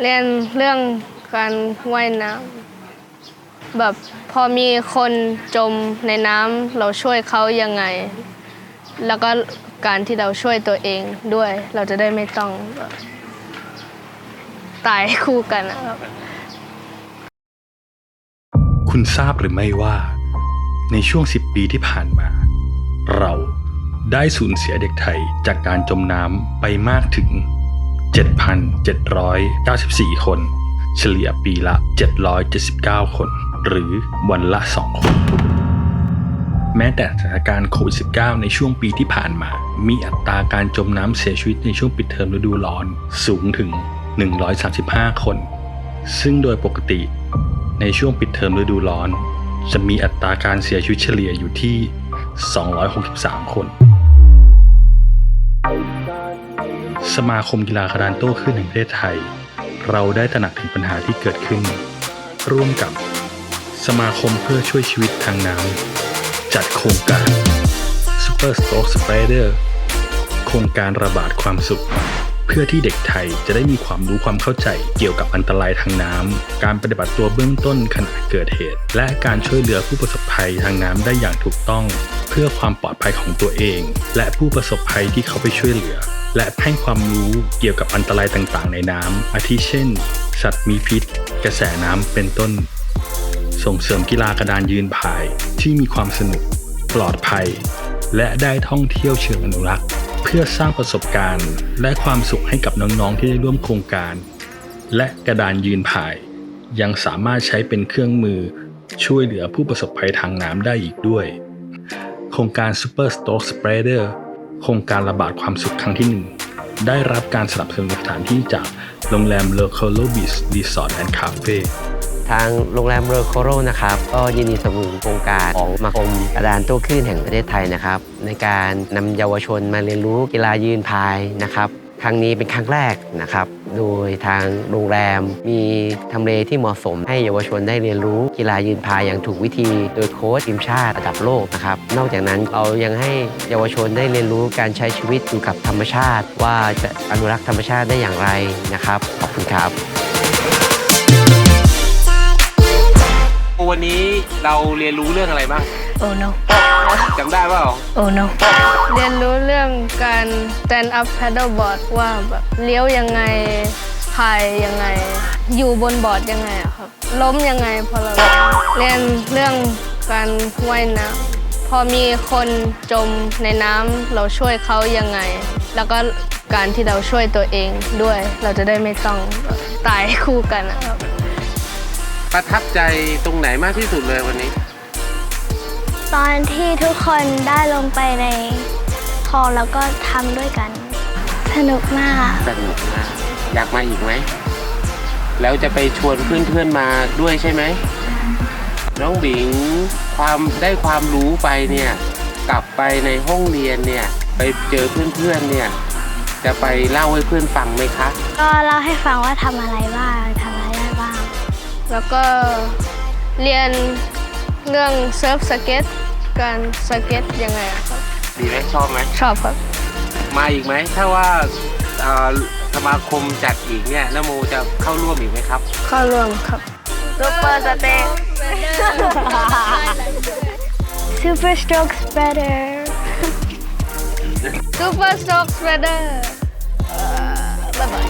เรียนเรื่องการว่ายน้ำแบบพอมีคนจมในน้ำเราช่วยเขายังไง แล้วก็การที่เราช่วยตัวเองด้วย เราจะได้ไม่ต้องตายคู่กันนะครับคุณทราบหรือไม่ว่า ในช่วง 10 ปีที่ผ่านมา เราได้สูญเสียเด็กไทยจากการจมน้ำไปมากถึง 7,794 คน เฉลี่ยปีละ 779 คน หรือวันละ 2 คน แม้แต่สถานการณ์โควิด -19 ในช่วงปีที่ผ่านมา มีอัตราการจมน้ำเสียชีวิตในช่วงปิดเทอมฤดูร้อนสูงถึง 135 คน ซึ่งโดยปกติในช่วงปิดเทอมฤดูร้อน จะมีอัตราการเสียชีวิตเฉลี่ยอยู่ที่ 263 คน สมาคมกีฬากรานโต้คลื่นแห่งประเทศไทย เราได้ตระหนักถึงปัญหาที่เกิดขึ้น ร่วมกับสมาคมเพื่อช่วยชีวิตทางน้ำจัดโครงการ Super Stroke Spreader โครงการระบาดความสุข เพื่อที่เด็กไทยจะได้มีความรู้ความเข้าใจเกี่ยวกับอันตรายทางน้ำการปฏิบัติตัวเบื้องต้นขณะเกิดเหตุ และการช่วยเหลือผู้ประสบภัยทางน้ำได้อย่างถูกต้อง เพื่อความปลอดภัยของตัวเอง และผู้ประสบภัยที่เขาไปช่วยเหลือ และให้ความรู้เกี่ยวกับอันตรายต่างๆ ในน้ำอาทิเช่น สัตว์มีพิษ กระแสน้ำเป็นต้น ส่งเสริมกีฬากระดานยืนพายที่มีความสนุก ปลอดภัย และได้ท่องเที่ยวเชิงอนุรักษ์ เพื่อสร้างประสบการณ์ และความสุขให้กับน้องๆที่ได้ร่วมโครงการ และกระดานยืนพาย ยังสามารถใช้เป็นเครื่องมือช่วยเหลือผู้ประสบภัยทางน้ำได้อีกด้วย โครงการ Super Stroke Spreader โครงการระบาดความสุขครั้งที่ 1 ได้รับการสนับสนุนสถานที่จากโรงแรม l o c a l o b i s Resort and Cafe ทางโรงแรมเรอโคโรนะครับก็ยินดีสนับสนุนโครงการของสมาคมกระดานโต้คลื่นแห่งประเทศไทยนะครับในการนำเยาวชนมาเรียนรู้กีฬายืนพายนะครับครั้งนี้เป็นครั้งแรกนะครับ โดยทางโรงแรม มีทำเลที่เหมาะสม ให้เยาวชนได้เรียนรู้กีฬายืนพายอย่างถูกวิธี โดยโค้ชทีมชาติระดับโลกนะครับนอกจากนั้นเรายังให้เยาวชนได้เรียนรู้การใช้ชีวิตอยู่กับธรรมชาติ ว่าจะอนุรักษ์ธรรมชาติได้อย่างไรนะครับขอบคุณครับวันนี้เราเรียนรู้เรื่องอะไรบ้าง Oh no จำได้เปล่า Oh no เรียนรู้เรื่องการ stand up paddle board ว่าแบบเลี้ยวยังไงพายยังไง อยู่บนบอร์ดยังไงอะครับ ล้มยังไงพอเราเรียนเรื่องการว่ายน้ำพอมีคนจมในน้ำเราช่วยเขายังไง แล้วก็การที่เราช่วยตัวเองด้วย เราจะได้ไม่ต้องแบบตายคู่กันนะครับ ประทับใจตรงไหนมากที่สุดเลยวันนี้ ตอนที่ทุกคนได้ลงไปในคลองแล้วก็ทำด้วยกัน สนุกมาก สนุกมากอยากมาอีกไหม แล้วจะไปชวนเพื่อนๆมาด้วยใช่ไหม น้องบิงความได้ความรู้ไปเนี่ย กลับไปในห้องเรียนเนี่ย ไปเจอเพื่อนๆเนี่ย จะไปเล่าให้เพื่อนฟังไหมคะ ก็เล่าให้ฟังว่าทำอะไรบ้างทำอะไรได้บ้าง แล้วก็เรียน เรื่องเซิร์ฟสเก็ตการสเก็ตยังไงอะครับ ดีไหมชอบไหมชอบครับ มาอีกไหม ถ้าว่าเอ่อสมาคมจัดอีกเนี่ยนโมจะเข้าร่วมอีกไหมครับ เข้าร่วมครับซูเปอร์สเต็ก Super Stroke Spreader Super Stroke Spreader บ๊ายบาย